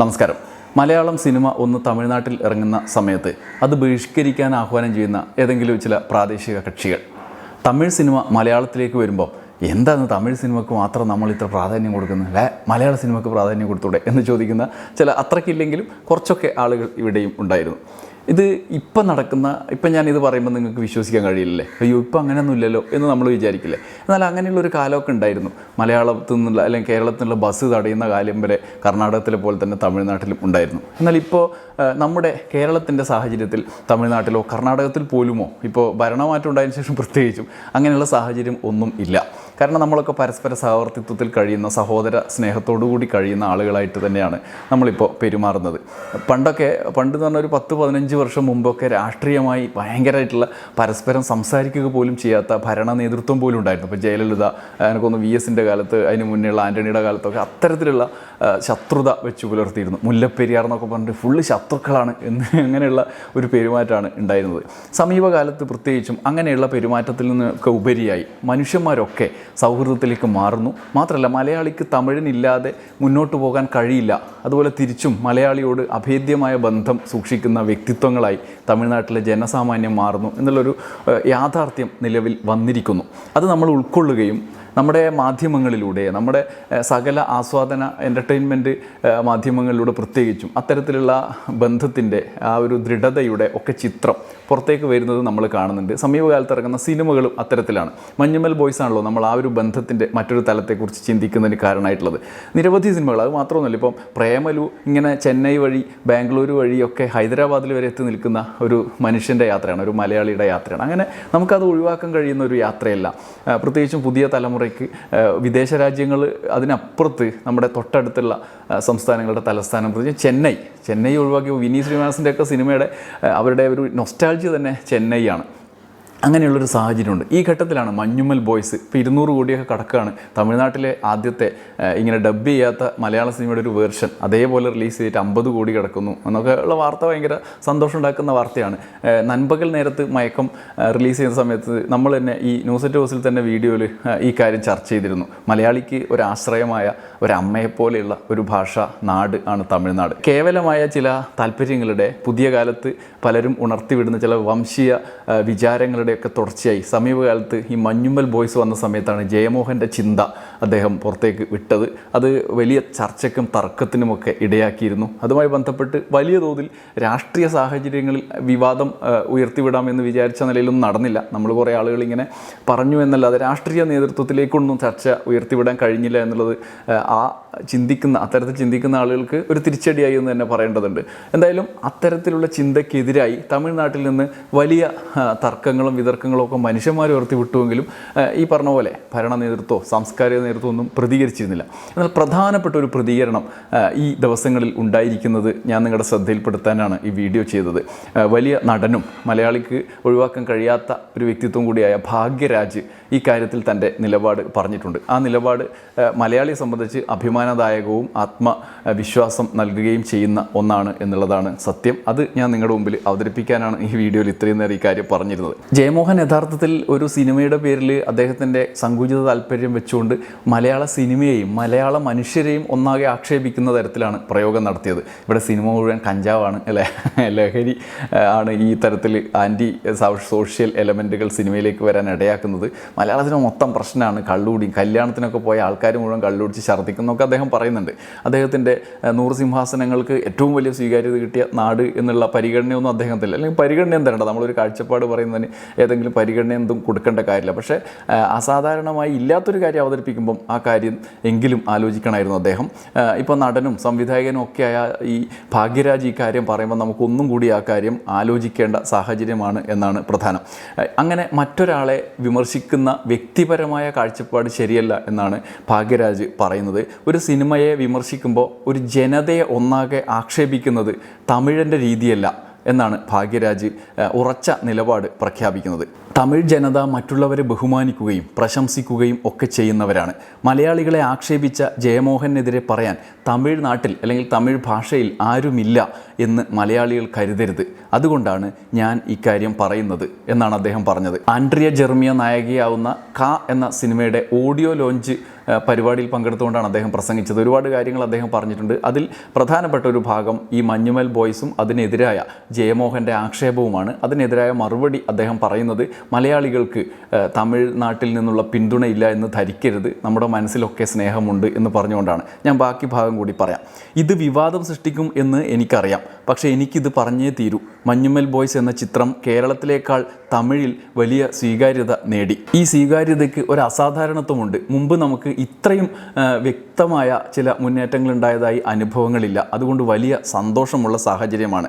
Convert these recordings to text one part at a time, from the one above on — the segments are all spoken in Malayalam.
നമസ്കാരം. മലയാളം സിനിമ ഒന്ന് തമിഴ്നാട്ടിൽ ഇറങ്ങുന്ന സമയത്ത് അത് ബഹിഷ്കരിക്കാൻ ആഹ്വാനം ചെയ്യുന്ന ഏതെങ്കിലും ചില പ്രാദേശിക കക്ഷികൾ. തമിഴ് സിനിമ മലയാളത്തിലേക്ക് വരുമ്പോൾ എന്താണ് തമിഴ് സിനിമക്ക് മാത്രം നമ്മൾ ഇത്ര പ്രാധാന്യം കൊടുക്കുന്നത് അല്ലേ മലയാള സിനിമക്ക് പ്രാധാന്യം കൊടുത്തൂടെ? എന്ന് ചോദിക്കുന്ന ചില അത്രയ്ക്കില്ലെങ്കിലും കുറച്ചൊക്കെ ആളുകൾ ഇവിടെയും ഉണ്ടായിരുന്നു. ഇത് ഇപ്പം നടക്കുന്ന ഇപ്പം ഞാനിത് പറയുമ്പോൾ നിങ്ങൾക്ക് വിശ്വസിക്കാൻ കഴിയില്ലേ അയ്യോ ഇപ്പം അങ്ങനെയൊന്നും ഇല്ലല്ലോ എന്ന് നമ്മൾ വിചാരിക്കില്ലേ? എന്നാൽ അങ്ങനെയുള്ള ഒരു കാലമൊക്കെ ഉണ്ടായിരുന്നു. മലയാളത്തിൽ നിന്നുള്ള അല്ലെങ്കിൽ കേരളത്തിൽ നിന്നുള്ള ബസ് തടയുന്ന കാലം വരെ കർണാടകത്തിലെ പോലെ തന്നെ തമിഴ്നാട്ടിലും ഉണ്ടായിരുന്നു. എന്നാൽ ഇപ്പോൾ നമ്മുടെ കേരളത്തിന്റെ സാഹചര്യത്തിൽ തമിഴ്നാട്ടിലോ കർണാടകത്തിൽ പോലുമോ ഇപ്പോൾ ഭരണമാറ്റം ഉണ്ടായതിനു ശേഷം പ്രത്യേകിച്ചും അങ്ങനെയുള്ള സാഹചര്യം ഒന്നും ഇല്ല. കാരണം നമ്മളൊക്കെ പരസ്പര സഹവർത്തിത്വത്തിൽ കഴിയുന്ന സഹോദര സ്നേഹത്തോടുകൂടി കഴിയുന്ന ആളുകളായിട്ട് തന്നെയാണ് നമ്മളിപ്പോൾ പെരുമാറുന്നത്. പണ്ടൊക്കെ പണ്ട് എന്ന് പറഞ്ഞാൽ ഒരു പത്ത് പതിനഞ്ച് വർഷം മുമ്പൊക്കെ രാഷ്ട്രീയമായി ഭയങ്കരമായിട്ടുള്ള പരസ്പരം സംസാരിക്കുക പോലും ചെയ്യാത്ത ഭരണ നേതൃത്വം പോലും ഉണ്ടായിരുന്നു. ഇപ്പോൾ ജയലളിത എനിക്കൊന്ന് വി എസിന്റെ കാലത്ത് അതിന് മുന്നേയുള്ള ആന്റണിയുടെ കാലത്തൊക്കെ അത്തരത്തിലുള്ള ശത്രുത വെച്ച് പുലർത്തിയിരുന്നു. മുല്ലപ്പെരിയാർ എന്നൊക്കെ പറഞ്ഞിട്ട് ഫുള്ള് ശത്രുക്കളാണ് എന്ന് അങ്ങനെയുള്ള ഒരു പെരുമാറ്റമാണ് ഉണ്ടായിരുന്നത്. സമീപകാലത്ത് പ്രത്യേകിച്ചും അങ്ങനെയുള്ള പെരുമാറ്റത്തിൽ നിന്നൊക്കെ ഉപരിയായി മനുഷ്യന്മാരൊക്കെ സൗഹൃദത്തിലേക്ക് മാറുന്നു. മാത്രമല്ല മലയാളിക്ക് തമിഴിനില്ലാതെ മുന്നോട്ട് പോകാൻ കഴിയില്ല. അതുപോലെ തിരിച്ചും മലയാളിയോട് അഭേദ്യമായ ബന്ധം സൂക്ഷിക്കുന്ന വ്യക്തിത്വങ്ങളായി തമിഴ്നാട്ടിലെ ജനസാമാന്യം മാറുന്നു എന്നുള്ളൊരു യാഥാർത്ഥ്യം നിലവിൽ വന്നിരിക്കുന്നു. അത് നമ്മൾ ഉൾക്കൊള്ളുകയും നമ്മുടെ മാധ്യമങ്ങളിലൂടെ നമ്മുടെ സകല ആസ്വാദന എന്റർടൈൻമെന്റ് മാധ്യമങ്ങളിലൂടെ പ്രത്യേകിച്ചും അത്തരത്തിലുള്ള ബന്ധത്തിന്റെ ആ ഒരു ദൃഢതയുടെ ഒക്കെ ചിത്രം പുറത്തേക്ക് വരുന്നത് നമ്മൾ കാണുന്നുണ്ട്. സമീപകാലത്ത് ഇറങ്ങുന്ന സിനിമകളും അത്തരത്തിലാണ്. മഞ്ഞുമൽ ബോയ്സ് ആണല്ലോ നമ്മൾ ആ ഒരു ബന്ധത്തിന്റെ മറ്റൊരു തലത്തെക്കുറിച്ച് ചിന്തിക്കുന്നതിന് കാരണമായിട്ടുള്ളത്. നിരവധി സിനിമകൾ അത് മാത്രമൊന്നുമില്ല ഇപ്പം പ്രേമലു ഇങ്ങനെ ചെന്നൈ വഴി ബാംഗ്ലൂർ വഴിയൊക്കെ ഹൈദരാബാദിൽ വരെ എത്തി നിൽക്കുന്ന ഒരു മനുഷ്യന്റെ യാത്രയാണ് ഒരു മലയാളിയുടെ യാത്രയാണ്. അങ്ങനെ നമുക്കത് ഒഴിവാക്കാൻ കഴിയുന്ന ഒരു യാത്രയല്ല. പ്രത്യേകിച്ചും പുതിയ തലമുറയ്ക്ക് വിദേശ രാജ്യങ്ങൾ അതിനപ്പുറത്ത് നമ്മുടെ തൊട്ടടുത്തുള്ള സംസ്ഥാനങ്ങളുടെ തലസ്ഥാനം പ്രത്യേകിച്ച് ചെന്നൈ. ചെന്നൈ ഒഴിവാക്കി വിനീത് ശ്രീനിവാസിന്റെ ഒക്കെ സിനിമയുടെ അവരുടെ ഒരു നൊസ്റ്റാൾജി തന്നെ ചെന്നൈയാണ്. അങ്ങനെയുള്ളൊരു സാഹചര്യമുണ്ട്. ഈ ഘട്ടത്തിലാണ് മഞ്ഞുമ്മൽ ബോയ്സ് ഇപ്പോൾ ഇരുന്നൂറ് കോടിയൊക്കെ കടക്കുകയാണ്. തമിഴ്നാട്ടിലെ ആദ്യത്തെ ഇങ്ങനെ ഡബ് ചെയ്യാത്ത മലയാള സിനിമയുടെ ഒരു വേർഷൻ അതേപോലെ റിലീസ് ചെയ്തിട്ട് അമ്പത് കോടി കിടക്കുന്നു എന്നൊക്കെ ഉള്ള വാർത്ത ഭയങ്കര സന്തോഷം ഉണ്ടാക്കുന്ന വാർത്തയാണ്. നൻപകൽ നേരത്ത് മയക്കം റിലീസ് ചെയ്യുന്ന സമയത്ത് നമ്മൾ തന്നെ ഈ ന്യൂസ് അറ്റ് ഹൗസിൽ തന്നെ വീഡിയോയിൽ ഈ കാര്യം ചർച്ച ചെയ്തിരുന്നു. മലയാളിക്ക് ഒരു ആശ്രയമായ ഒരു ഒരു ഭാഷ നാട് ആണ് തമിഴ്നാട്. കേവലമായ ചില താല്പര്യങ്ങളുടെ പുതിയ കാലത്ത് പലരും ഉണർത്തിവിടുന്ന ചില വംശീയ ആ, വിചാരങ്ങളുടെയൊക്കെ തുടർച്ചയായി. സമീപകാലത്ത് ഈ മഞ്ഞുമ്മൽ ബോയ്സ് വന്ന സമയത്താണ് ജയമോഹന്റെ ചിന്ത അദ്ദേഹം പുറത്തേക്ക് വിട്ടത്. അത് വലിയ ചർച്ചയ്ക്കും തർക്കത്തിനുമൊക്കെ ഇടയാക്കിയിരുന്നു. അതുമായി ബന്ധപ്പെട്ട് വലിയ തോതിൽ രാഷ്ട്രീയ സാഹചര്യങ്ങളിൽ വിവാദം ഉയർത്തിവിടാമെന്ന് വിചാരിച്ച നിലയിലൊന്നും നടന്നില്ല. നമ്മൾ കുറേ ആളുകൾ ഇങ്ങനെ പറഞ്ഞു എന്നല്ലാതെ രാഷ്ട്രീയ നേതൃത്വത്തിലേക്കൊന്നും ചർച്ച ഉയർത്തിവിടാൻ കഴിഞ്ഞില്ല എന്നുള്ളത് ആ ചിന്തിക്കുന്ന അത്തരത്തിൽ ചിന്തിക്കുന്ന ആളുകൾക്ക് ഒരു തിരിച്ചടിയായി എന്ന് തന്നെ പറയേണ്ടതുണ്ട്. എന്തായാലും അത്തരത്തിലുള്ള ചിന്തയ്ക്കെതിരായി തമിഴ്നാട്ടിൽ നിന്ന് വലിയ തർക്കങ്ങളും വിതർക്കങ്ങളും ഒക്കെ മനുഷ്യന്മാർ ഉയർത്തി വിട്ടുവെങ്കിലും ഈ പറഞ്ഞ പോലെ ഭരണ നേതൃത്വമോ സാംസ്കാരിക നേതൃത്വം ഒന്നും പ്രതികരിച്ചിരുന്നില്ല. എന്നാൽ പ്രധാനപ്പെട്ട ഒരു പ്രതികരണം ഈ ദിവസങ്ങളിൽ ഉണ്ടായിരിക്കുന്നത് ഞാൻ നിങ്ങളുടെ ശ്രദ്ധയിൽപ്പെടുത്താനാണ് ഈ വീഡിയോ ചെയ്തത്. വലിയ നടനും മലയാളിക്ക് ഒഴിവാക്കാൻ കഴിയാത്ത ഒരു വ്യക്തിത്വം കൂടിയായ ഭാഗ്യരാജ് ഈ കാര്യത്തിൽ തന്റെ നിലപാട് പറഞ്ഞിട്ടുണ്ട്. ആ നിലപാട് മലയാളിയെ സംബന്ധിച്ച് അഭിമാനദായകവും ആത്മവിശ്വാസം നൽകുകയും ചെയ്യുന്ന ഒന്നാണ് എന്നുള്ളതാണ് സത്യം. അത് ഞാൻ നിങ്ങളുടെ മുമ്പിൽ അവതരിപ്പിക്കാനാണ് ഈ വീഡിയോയിൽ ഇത്രയും നേരം ഈ കാര്യം പറഞ്ഞിരുന്നത്. ജയമോഹൻ യഥാർത്ഥത്തിൽ ഒരു സിനിമയുടെ പേരിൽ അദ്ദേഹത്തിന്റെ സങ്കുചിത താല്പര്യം വെച്ചുകൊണ്ട് മലയാള സിനിമയെയും മലയാള മനുഷ്യരെയും ഒന്നാകെ ആക്ഷേപിക്കുന്ന തരത്തിലാണ് പ്രയോഗം നടത്തിയത്. ഇവിടെ സിനിമ മുഴുവൻ കഞ്ചാവാണ് അല്ലേ? ലഹരി ആണ് ഈ തരത്തിൽ ആന്റി സോഷ്യൽ എലമെന്റുകൾ സിനിമയിലേക്ക് വരാൻ ഇടയാക്കുന്നത്. മലയാളത്തിന് മൊത്തം പ്രശ്നമാണ്. കള്ളുകൂടി കല്യാണത്തിനൊക്കെ പോയ ആൾക്കാർ മുഴുവൻ കള്ളുടിച്ച് ഛർദ്ദിക്കുന്നൊക്കെ അദ്ദേഹം പറയുന്നുണ്ട്. അദ്ദേഹത്തിന്റെ നൂറ് സിംഹാസനങ്ങൾക്ക് ഏറ്റവും വലിയ സ്വീകാര്യത കിട്ടിയ നാട് എന്നുള്ള പരിഗണനയൊന്നും അദ്ദേഹത്തില്ല അല്ലെങ്കിൽ പരിഗണന തരണ്ട. നമ്മളൊരു കാഴ്ചപ്പാട് പറയുന്നതിന് ഏതെങ്കിലും പരിഗണന എന്തും കൊടുക്കേണ്ട കാര്യമില്ല. പക്ഷേ അസാധാരണമായി ഇല്ലാത്തൊരു കാര്യം അവതരിപ്പിക്കുമ്പം ആ കാര്യം എങ്കിലും ആലോചിക്കണമായിരുന്നു അദ്ദേഹം. ഇപ്പോൾ നടനും സംവിധായകനും ഒക്കെ ആയ ഈ ഭാഗ്യരാജ് ഈ കാര്യം പറയുമ്പോൾ നമുക്കൊന്നും കൂടി ആ കാര്യം ആലോചിക്കേണ്ട സാഹചര്യമാണ് എന്നാണ് പ്രധാനം. അങ്ങനെ മറ്റൊരാളെ വിമർശിക്കുന്ന വ്യക്തിപരമായ കാഴ്ചപ്പാട് ശരിയല്ല എന്നാണ് ഭാഗ്യരാജ് പറയുന്നത്. ഒരു സിനിമയെ വിമർശിക്കുമ്പോൾ ഒരു ജനതയെ ഒന്നാകെ ആക്ഷേപിക്കുന്നത് തമിഴന്റെ രീതിയല്ല. എന്നാണ് ഭാഗ്യരാജ് ഉറച്ച നിലപാട് പ്രഖ്യാപിക്കുന്നത്. തമിഴ് ജനത മറ്റുള്ളവരെ ബഹുമാനിക്കുകയും പ്രശംസിക്കുകയും ഒക്കെ ചെയ്യുന്നവരാണ്. മലയാളികളെ ആക്ഷേപിച്ച ജയമോഹനെതിരെ പറയാൻ തമിഴ്നാട്ടിൽ അല്ലെങ്കിൽ തമിഴ് ഭാഷയിൽ ആരുമില്ല എന്ന് മലയാളികൾ കരുതരുത്. അതുകൊണ്ടാണ് ഞാൻ ഇക്കാര്യം പറയുന്നത് എന്നാണ് അദ്ദേഹം പറഞ്ഞത്. ആൻഡ്രിയ ജെർമിയ നായികയാവുന്ന ക എന്ന സിനിമയുടെ ഓഡിയോ ലോഞ്ച് പരിപാടിയിൽ പങ്കെടുത്തുകൊണ്ടാണ് അദ്ദേഹം പ്രസംഗിച്ചത്. ഒരുപാട് കാര്യങ്ങൾ അദ്ദേഹം പറഞ്ഞിട്ടുണ്ട്. അതിൽ പ്രധാനപ്പെട്ട ഒരു ഭാഗം ഈ മഞ്ഞുമൽ ബോയ്സും അതിനെതിരായ ജയമോഹന്റെ ആക്ഷേപവുമാണ്. അതിനെതിരായ മറുപടി അദ്ദേഹം പറയുന്നത് മലയാളികൾക്ക് തമിഴ്നാട്ടിൽ നിന്നുള്ള പിന്തുണയില്ല എന്ന് ധരിക്കരുത്. നമ്മുടെ മനസ്സിലൊക്കെ സ്നേഹമുണ്ട് എന്ന് പറഞ്ഞുകൊണ്ടാണ്. ഞാൻ ബാക്കി ഭാഗം കൂടി പറയാം. ഇത് വിവാദം സൃഷ്ടിക്കും എന്ന് എനിക്കറിയാം. പക്ഷേ എനിക്കിത് പറഞ്ഞേ തീരൂ. മഞ്ഞുമൽ ബോയ്സ് എന്ന ചിത്രം കേരളത്തിലേക്കാൾ തമിഴിൽ വലിയ സ്വീകാര്യത നേടി. ഈ സ്വീകാര്യതയ്ക്ക് ഒരു അസാധാരണത്വമുണ്ട്. മുമ്പ് നമുക്ക് ഇത്രയും ആ, വ്യക്തമായ ചില മുന്നേറ്റങ്ങൾ ഉണ്ടായതായി അനുഭവങ്ങളില്ല. അതുകൊണ്ട് വലിയ സന്തോഷമുള്ള സാഹചര്യമാണ്.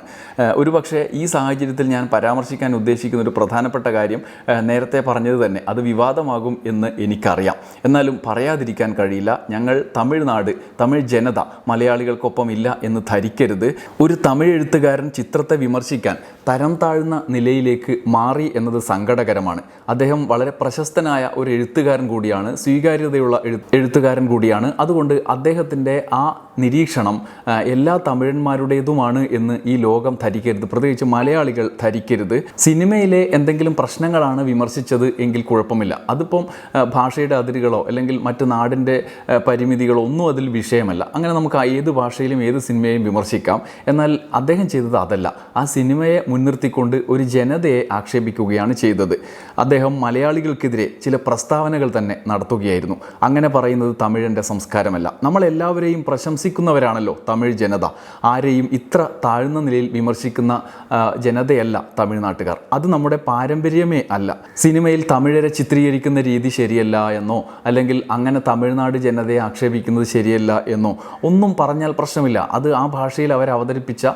ഒരുപക്ഷേ ഈ സാഹചര്യത്തിൽ ഞാൻ പരാമർശിക്കാൻ ഉദ്ദേശിക്കുന്ന ഒരു പ്രധാനപ്പെട്ട കാര്യം നേരത്തെ പറഞ്ഞത് തന്നെ അത് വിവാദമാകും എന്ന് എനിക്കറിയാം. എന്നാലും പറയാതിരിക്കാൻ കഴിയില്ല. ഞങ്ങൾ തമിഴ്നാട് തമിഴ് ജനത മലയാളികൾക്കൊപ്പം ഇല്ല എന്ന് ധരിക്കരുത്. ഒരു തമിഴ് എഴുത്തുകാരൻ ചിത്രത്തെ വിമർശിക്കാൻ തരം താഴ്ന്ന നിലയിലേക്ക് മാറി എന്നത് സങ്കടകരമാണ്. അദ്ദേഹം വളരെ പ്രശസ്തനായ ഒരു എഴുത്തുകാരൻ കൂടിയാണ് സ്വീകാര്യതയുള്ള എഴുത്തുകാരൻ കൂടിയാണ്. അതുകൊണ്ട് അദ്ദേഹത്തിന്റെ ആ നിരീക്ഷണം എല്ലാ തമിഴന്മാരുടേതുമാണ് എന്ന് ഈ ലോകം ധരിക്കരുത്. പ്രത്യേകിച്ച് മലയാളികൾ ധരിക്കരുത്. സിനിമയിലെ എന്തെങ്കിലും പ്രശ്നങ്ങളാണ് വിമർശിച്ചത് എങ്കിൽ കുഴപ്പമില്ല. അതിപ്പം ഭാഷയുടെ അതിരുകളോ അല്ലെങ്കിൽ മറ്റ് നാടിന്റെ പരിമിതികളോ ഒന്നും അതിൽ വിഷയമല്ല. അങ്ങനെ നമുക്ക് ഏത് ഭാഷയിലും ഏത് സിനിമയെയും വിമർശിക്കാം. എന്നാൽ അദ്ദേഹം ചെയ്തത് അതല്ല. ആ സിനിമയെ മുൻനിർത്തിക്കൊണ്ട് ഒരു ജനതയെ ആക്ഷേപിക്കുകയാണ് ചെയ്തത്. അദ്ദേഹം മലയാളികൾക്കെതിരെ ചില പ്രസ്താവനകൾ തന്നെ നടത്തുകയായിരുന്നു. അങ്ങനെ പറയുന്നത് തമിഴിന്റെ സംസ്കാരമല്ല. നമ്മളെല്ലാവരെയും പ്രശംസിക്കുന്നവരാണല്ലോ തമിഴ് ജനത. ആരെയും ഇത്ര താഴ്ന്ന നിലയിൽ വിമർശിക്കുന്ന ജനതയല്ല തമിഴ്നാട്ടുകാർ. അത് നമ്മുടെ പാരമ്പര്യമേ അല്ല. സിനിമയിൽ തമിഴരെ ചിത്രീകരിക്കുന്ന രീതി ശരിയല്ല എന്നോ അല്ലെങ്കിൽ അങ്ങനെ തമിഴ്നാട് ജനതയെ ആക്ഷേപിക്കുന്നത് ശരിയല്ല എന്നോ ഒന്നും പറഞ്ഞാൽ പ്രശ്നമില്ല. അത് ആ ഭാഷയിൽ അവർ അവതരിപ്പിച്ച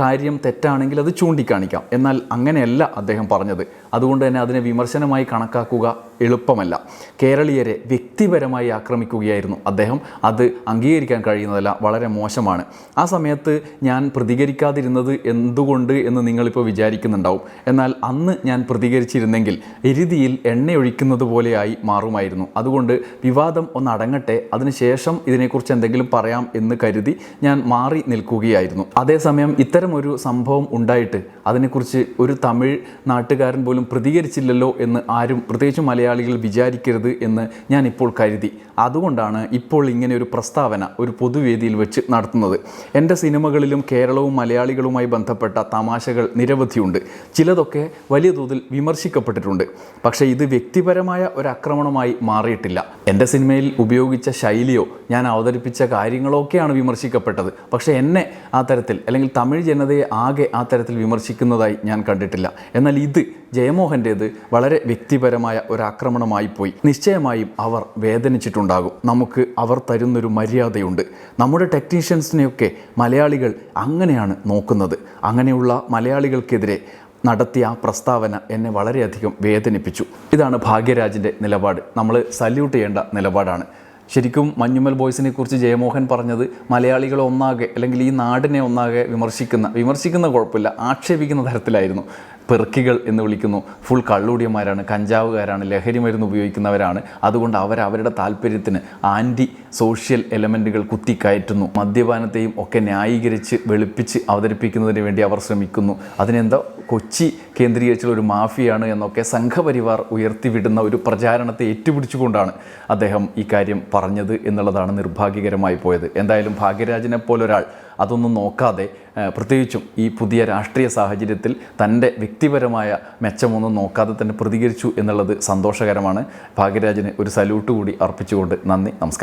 കാര്യം തെറ്റാണെങ്കിൽ അത് ചൂണ്ടിക്കാണിക്കാം. എന്നാൽ അങ്ങനെയല്ല അദ്ദേഹം പറഞ്ഞത്. അതുകൊണ്ട് തന്നെ അതിനെ വിമർശനമായി കണക്കാക്കുക എളുപ്പമല്ല. കേരളീയരെ വ്യക്തിപരമായി ആക്രമിക്കുകയായിരുന്നു അദ്ദേഹം. അത് അംഗീകരിക്കാൻ കഴിയുന്നതല്ല. വളരെ മോശമാണ്. ആ സമയത്ത് ഞാൻ പ്രതികരിക്കാതിരുന്നത് എന്തുകൊണ്ട് എന്ന് നിങ്ങളിപ്പോൾ വിചാരിക്കുന്നുണ്ടാവും. എന്നാൽ അന്ന് ഞാൻ പ്രതികരിച്ചിരുന്നെങ്കിൽ എരുതിയിൽ എണ്ണയൊഴിക്കുന്നത് പോലെയായി മാറുമായിരുന്നു. അതുകൊണ്ട് വിവാദം ഒന്ന് അടങ്ങട്ടെ അതിനുശേഷം ഇതിനെക്കുറിച്ച് എന്തെങ്കിലും പറയാം എന്ന് കരുതി ഞാൻ മാറി നിൽക്കുകയായിരുന്നു. അതേസമയം ഇത്തരമൊരു സംഭവം ഉണ്ടായിട്ട് അതിനെക്കുറിച്ച് ഒരു തമിഴ് നാട്ടുകാരൻ പോലും പ്രതികരിച്ചില്ലല്ലോ എന്ന് ആരും പ്രത്യേകിച്ച് മലയാളികൾ വിചാരിക്കരുത് എന്ന് ഞാൻ ഇപ്പോൾ കരുതി. അതുകൊണ്ടാണ് ഇപ്പോൾ ഇങ്ങനെ ഒരു പ്രസ്താവന ഒരു പൊതുവേദിയിൽ വെച്ച് നടത്തുന്നത്. എന്റെ സിനിമകളിലും കേരളവും മലയാളികളുമായി ബന്ധപ്പെട്ട തമാശകൾ നിരവധിയുണ്ട്. ചിലതൊക്കെ വലിയ തോതിൽ വിമർശിക്കപ്പെട്ടിട്ടുണ്ട്. പക്ഷേ ഇത് വ്യക്തിപരമായ ഒരു ആക്രമണമായി മാറിയിട്ടില്ല. എന്റെ സിനിമയിൽ ഉപയോഗിച്ച ശൈലിയോ ഞാൻ അവതരിപ്പിച്ച കാര്യങ്ങളൊക്കെയാണ് വിമർശിക്കപ്പെട്ടത്. പക്ഷേ എന്നെ ആ തരത്തിൽ അല്ലെങ്കിൽ തമിഴ് ജനതയെ ആകെ ആ തരത്തിൽ വിമർശിക്കുന്നതായി ഞാൻ കണ്ടിട്ടില്ല. എന്നാൽ ഇത് ജയമോഹന്റേത് വളരെ വ്യക്തിപരമായ ഒരു ആക്രമണമായി പോയി. നിശ്ചയമായും അവർ വേദനിച്ചിട്ടുണ്ടാകും. നമുക്ക് അവർ തരുന്നൊരു മര്യാദയുണ്ട്. നമ്മുടെ ടെക്നീഷ്യൻസിനെയൊക്കെ മലയാളികൾ അങ്ങനെയാണ് നോക്കുന്നത്. അങ്ങനെയുള്ള മലയാളികൾക്കെതിരെ നടത്തിയ ആ പ്രസ്താവന എന്നെ വളരെയധികം വേദനിപ്പിച്ചു. ഇതാണ് ഭാഗ്യരാജിന്റെ നിലപാട്. നമ്മൾ സല്യൂട്ട് ചെയ്യേണ്ട നിലപാടാണ്. ശരിക്കും മഞ്ഞുമൽ ബോയ്സിനെ കുറിച്ച് ജയമോഹൻ പറഞ്ഞത് മലയാളികൾ ഒന്നാകെ അല്ലെങ്കിൽ ഈ നാടിനെ ഒന്നാകെ വിമർശിക്കുന്ന വിമർശിക്കുന്ന കുഴപ്പമില്ല ആക്ഷേപിക്കുന്ന തരത്തിലായിരുന്നു. പെറുക്കികൾ എന്ന് വിളിക്കുന്നു. ഫുൾ കള്ളുടിയന്മാരാണ് കഞ്ചാവുകാരാണ് ലഹരി മരുന്ന് ഉപയോഗിക്കുന്നവരാണ്. അതുകൊണ്ട് അവർ അവരുടെ താല്പര്യത്തിന് ആന്റി സോഷ്യൽ എലമെന്റുകൾ കുത്തിക്കയറ്റുന്നു. മദ്യപാനത്തെയും ഒക്കെ ന്യായീകരിച്ച് വെളുപ്പിച്ച് അവതരിപ്പിക്കുന്നതിന് വേണ്ടി അവർ ശ്രമിക്കുന്നു. അതിനെന്തോ കൊച്ചി കേന്ദ്രീകരിച്ചുള്ള ഒരു മാഫിയാണ് എന്നൊക്കെ സംഘപരിവാർ ഉയർത്തിവിടുന്ന ഒരു പ്രചാരണത്തെ ഏറ്റുപിടിച്ചുകൊണ്ടാണ് അദ്ദേഹം ഈ കാര്യം പറഞ്ഞത് എന്നുള്ളതാണ് നിർഭാഗ്യകരമായി പോയത്. എന്തായാലും ഭാഗ്യരാജിനെ പോലൊരാൾ അതൊന്നും നോക്കാതെ പ്രത്യേകിച്ചും ഈ പുതിയ രാഷ്ട്രീയ സാഹചര്യത്തിൽ തന്റെ വ്യക്തിപരമായ മെച്ചമൊന്നും നോക്കാതെ തന്നെ പ്രതികരിച്ചു എന്നുള്ളത് സന്തോഷകരമാണ്. ഭാഗ്യരാജിന് ഒരു സല്യൂട്ട് കൂടി അർപ്പിച്ചുകൊണ്ട് നന്ദി നമസ്കാരം.